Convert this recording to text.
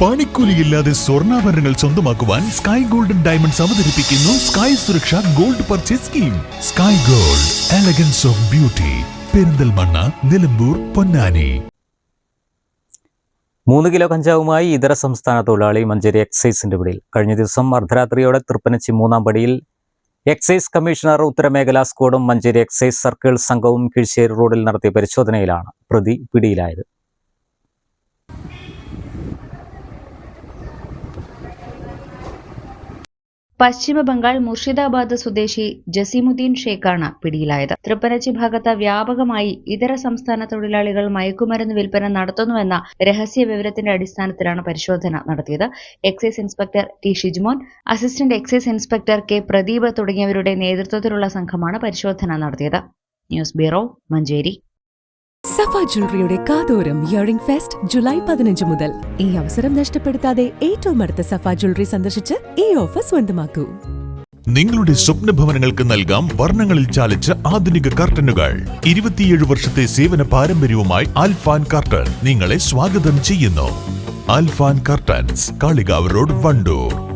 പണിക്കൂലിയില്ലാതെ സ്വർണാഭരണങ്ങൾ സ്വന്തമാക്കുവാൻ sky golden diamonds അവതരിപ്പിക്കുന്നു Sky Suraksha gold purchase scheme Sky gold elegance of beauty Perinthalmanna Nilambur Ponnani. മൂന്ന് kilo കഞ്ചാവുമായി ഇതര സംസ്ഥാന തൊഴിലാളി മഞ്ചേരി എക്സൈസിന്റെ പിടിയിൽ കഴിഞ്ഞ ദിവസം അർദ്ധരാത്രിയോടെ തൃപ്പനച്ചി മൂന്നാം പടിയിൽ എക്സൈസ് കമ്മീഷണർ ഉത്തരമേഖലാ സ്ക്വാഡും മഞ്ചേരി എക്സൈസ് സർക്കിൾ സംഘവും കിഴിശ്ശേരി റോഡിൽ നടത്തിയ പരിശോധനയിലാണ് പ്രതി പിടിയിലായത്. പശ്ചിമ ബംഗാൾ മുർഷിദാബാദ് സ്വദേശി ജസീമുദ്ദീൻ ഷേഖാണ് പിടിയിലായത്. തൃപ്പനച്ചി ഭാഗത്ത് വ്യാപകമായി ഇതര സംസ്ഥാന തൊഴിലാളികൾ മയക്കുമരുന്ന് വിൽപ്പന നടത്തുന്നുവെന്ന രഹസ്യ വിവരത്തിന്റെ അടിസ്ഥാനത്തിലാണ് പരിശോധന നടത്തിയത്. Excise inspector T Shijmon assistant excise inspector K Pradeep തുടങ്ങിയവരുടെ നേതൃത്വത്തിലുള്ള സംഘമാണ് പരിശോധന നടത്തിയത്. News bureau Manjeri. സഫ ജ്വല്ലറിയുടെ കാതോരം ഇയറിംഗ് ഫെസ്റ്റ് ജൂലൈ പതിനഞ്ച് മുതൽ. ഈ അവസരം നഷ്ടപ്പെടുത്താതെ ഏറ്റവും അടുത്ത സഫ ജ്വല്ലറി സന്ദർശിച്ച് ഈ ഓഫർ സ്വന്തമാക്കൂ. നിങ്ങളുടെ സ്വപ്ന ഭവനങ്ങൾക്ക് നൽകാം വർണങ്ങളിൽ ചാലിച്ച ആധുനിക കർട്ടനുകൾ. ഇരുപത്തിയേഴ് വർഷത്തെ സേവന പാരമ്പര്യവുമായി ആൽഫാൻ കർട്ടൻ നിങ്ങളെ സ്വാഗതം ചെയ്യുന്നു. Alfan curtains Kalikavu road Wandoor.